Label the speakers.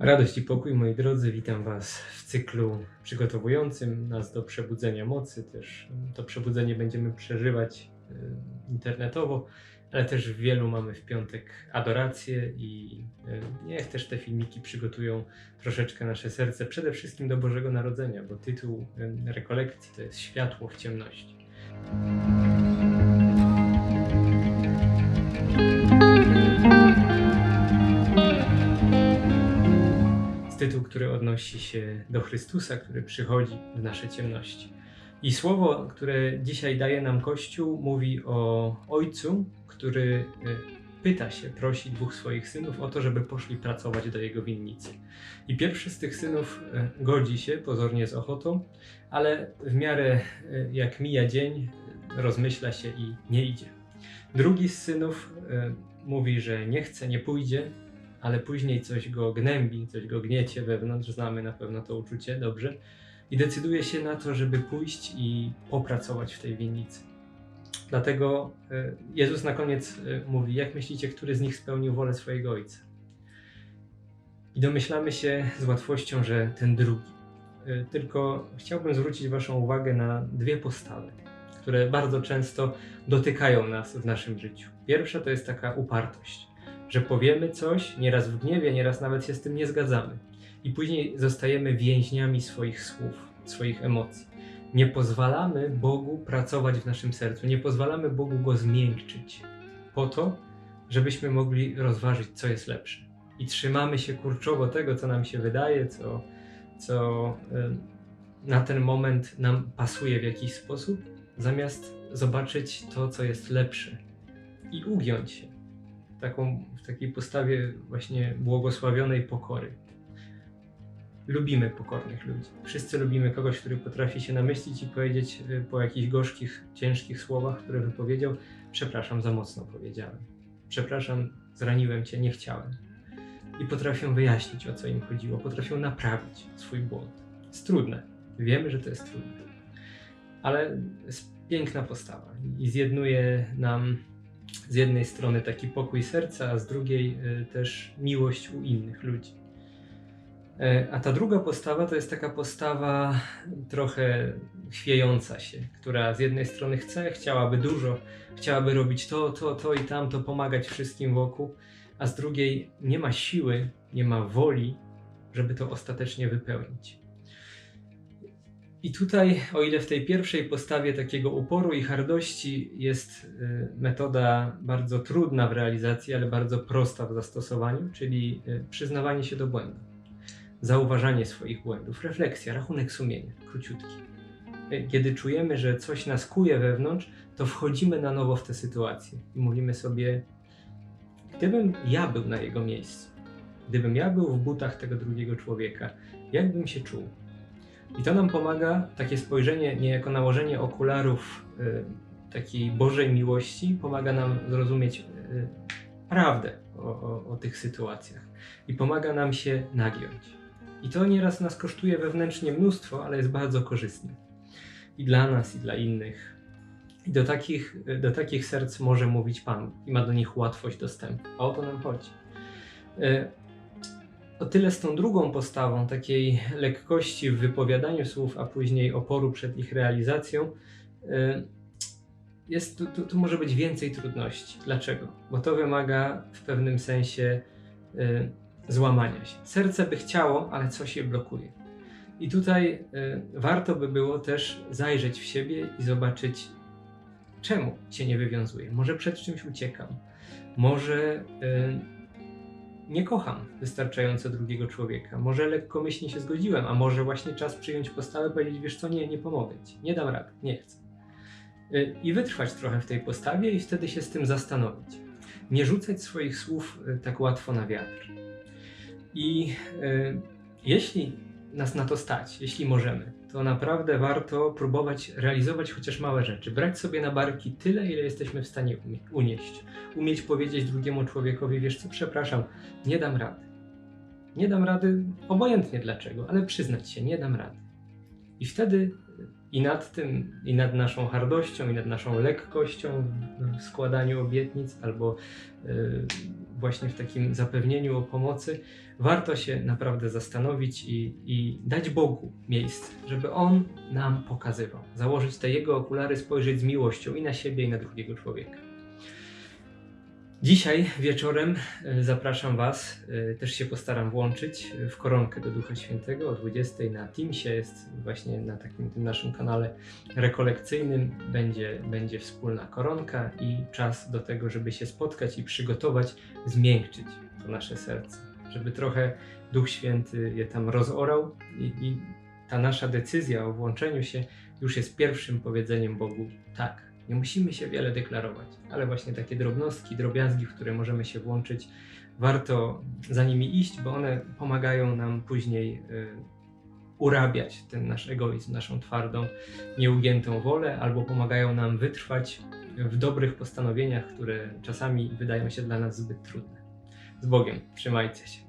Speaker 1: Radość i pokój, moi drodzy, witam Was w cyklu przygotowującym nas do przebudzenia mocy. Też mm, to przebudzenie będziemy przeżywać y, internetowo, ale też w wielu mamy w piątek adorację i y, niech też te filmiki przygotują troszeczkę nasze serce, przede wszystkim do Bożego Narodzenia, bo tytuł y, rekolekcji to jest Światło w ciemności. Który odnosi się do Chrystusa, który przychodzi w nasze ciemności. I słowo, które dzisiaj daje nam Kościół, mówi o ojcu, który y, pyta się, prosi dwóch swoich synów o to, żeby poszli pracować do jego winnicy. I pierwszy z tych synów y, godzi się, pozornie z ochotą, ale w miarę y, jak mija dzień, rozmyśla się i nie idzie. Drugi z synów mówi, że nie chce, nie pójdzie, ale później coś go gnębi, coś go gniecie wewnątrz, znamy na pewno to uczucie dobrze, i decyduje się na to, żeby pójść i popracować w tej winnicy. Dlatego e, Jezus na koniec e, mówi: Jak myślicie, który z nich spełnił wolę swojego ojca? I domyślamy się z łatwością, że ten drugi. E, Tylko chciałbym zwrócić Waszą uwagę na dwie postawy, które bardzo często dotykają nas w naszym życiu. Pierwsza to jest taka upartość że powiemy coś, nieraz w gniewie, nieraz nawet się z tym nie zgadzamy. I później zostajemy więźniami swoich słów, swoich emocji. Nie pozwalamy Bogu pracować w naszym sercu, nie pozwalamy Bogu go zmiękczyć, po to, żebyśmy mogli rozważyć, co jest lepsze. I trzymamy się kurczowo tego, co nam się wydaje, co, co na ten moment nam pasuje w jakiś sposób, zamiast zobaczyć to, co jest lepsze i ugiąć się taką, w takiej postawie właśnie błogosławionej pokory. Lubimy pokornych ludzi. Wszyscy lubimy kogoś, który potrafi się namyślić i powiedzieć y, po jakichś gorzkich, ciężkich słowach, które wypowiedział: Przepraszam, za mocno powiedziałem. Przepraszam, zraniłem cię, nie chciałem. I potrafią wyjaśnić, o co im chodziło, potrafią naprawić swój błąd. Jest trudne. Wiemy, że to jest trudne. Ale jest piękna postawa i zjednuje nam z jednej strony taki pokój serca, a z drugiej y, też miłość u innych ludzi. E, A ta druga postawa to jest taka postawa trochę chwiejąca się, która z jednej strony chce, chciałaby dużo, chciałaby robić to, to, to i tamto, pomagać wszystkim wokół, a z drugiej nie ma siły, nie ma woli, żeby to ostatecznie wypełnić. I tutaj, o ile w tej pierwszej postawie takiego uporu i hardości jest y, metoda bardzo trudna w realizacji, ale bardzo prosta w zastosowaniu, czyli y, przyznawanie się do błędu, zauważanie swoich błędów, refleksja, rachunek sumienia, króciutki. Y, Kiedy czujemy, że coś nas kuje wewnątrz, to wchodzimy na nowo w tę sytuację i mówimy sobie, gdybym ja był na jego miejscu, gdybym ja był w butach tego drugiego człowieka, jak bym się czuł? I to nam pomaga, takie spojrzenie, niejako nałożenie okularów y, takiej Bożej miłości, pomaga nam zrozumieć y, prawdę o, o, o tych sytuacjach i pomaga nam się nagiąć. I to nieraz nas kosztuje wewnętrznie mnóstwo, ale jest bardzo korzystne. I dla nas, i dla innych. I do takich, do takich serc może mówić Pan i ma do nich łatwość dostępu. A o to nam chodzi. O tyle z tą drugą postawą, takiej lekkości w wypowiadaniu słów, a później oporu przed ich realizacją, y, jest, tu, tu, tu może być więcej trudności. Dlaczego? Bo to wymaga w pewnym sensie y, złamania się. Serce by chciało, ale coś je blokuje. I tutaj y, warto by było też zajrzeć w siebie i zobaczyć, czemu się nie wywiązuję. Może przed czymś uciekam. Może nie kocham wystarczająco drugiego człowieka. Może lekkomyślnie się zgodziłem, a może właśnie czas przyjąć postawę, powiedzieć, wiesz co, nie, nie pomogę ci, nie dam rady, nie chcę. Y, I wytrwać trochę w tej postawie i wtedy się z tym zastanowić. Nie rzucać swoich słów y, tak łatwo na wiatr. I y, jeśli nas na to stać, jeśli możemy, to naprawdę warto próbować realizować chociaż małe rzeczy. Brać sobie na barki tyle, ile jesteśmy w stanie unieść. Umieć powiedzieć drugiemu człowiekowi, wiesz co, przepraszam, nie dam rady. Nie dam rady, obojętnie dlaczego, ale przyznać się, nie dam rady. I wtedy i nad tym, i nad naszą hardością, i nad naszą lekkością w- składaniu obietnic, albo y, właśnie w takim zapewnieniu o pomocy, warto się naprawdę zastanowić i, i dać Bogu miejsce, żeby On nam pokazywał. Założyć te Jego okulary, spojrzeć z miłością i na siebie, i na drugiego człowieka. Dzisiaj wieczorem e, zapraszam Was, e, też się postaram włączyć w koronkę do Ducha Świętego o 20 na Teamsie, jest właśnie na takim tym naszym kanale rekolekcyjnym, będzie, będzie wspólna koronka i czas do tego, żeby się spotkać i przygotować, zmiękczyć to nasze serce, żeby trochę Duch Święty je tam rozorał i, i ta nasza decyzja o włączeniu się już jest pierwszym powiedzeniem Bogu tak. Nie musimy się wiele deklarować, ale właśnie takie drobnostki, drobiazgi, w które możemy się włączyć, warto za nimi iść, bo one pomagają nam później y, urabiać ten nasz egoizm, naszą twardą, nieugiętą wolę, albo pomagają nam wytrwać w dobrych postanowieniach, które czasami wydają się dla nas zbyt trudne. Z Bogiem, trzymajcie się.